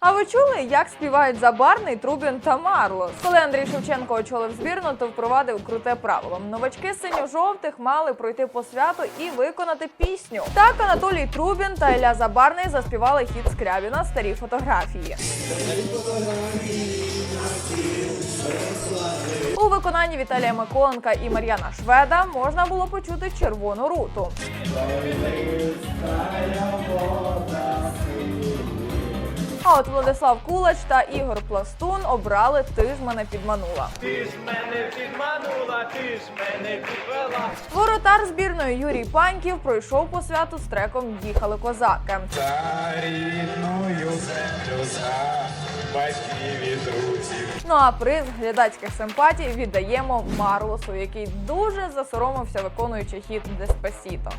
А ви чули, як співають Забарний, Трубін та Марлос? Коли Андрій Шевченко очолив збірну, то впровадив круте правило. Новачки синьо-жовтих мали пройти по святу і виконати пісню. Так Анатолій Трубін та Ілля Забарний заспівали хіт Скрябіна Старі фотографії. У виконанні Віталія Миколенка і Мар'яна Шведа можна було почути червону руту. А от Владислав Кулач та Ігор Пластун обрали Ти ж мене підманула. Ти ж мене підманула, ти ж мене підвела. Воротар збірної Юрій Паньків пройшов по святу з треком Їхали козаки. За рідною землю за батьків і друзів. Ну а приз глядацьких симпатій віддаємо Марлосу, який дуже засоромився, виконуючи хіт Деспасіто.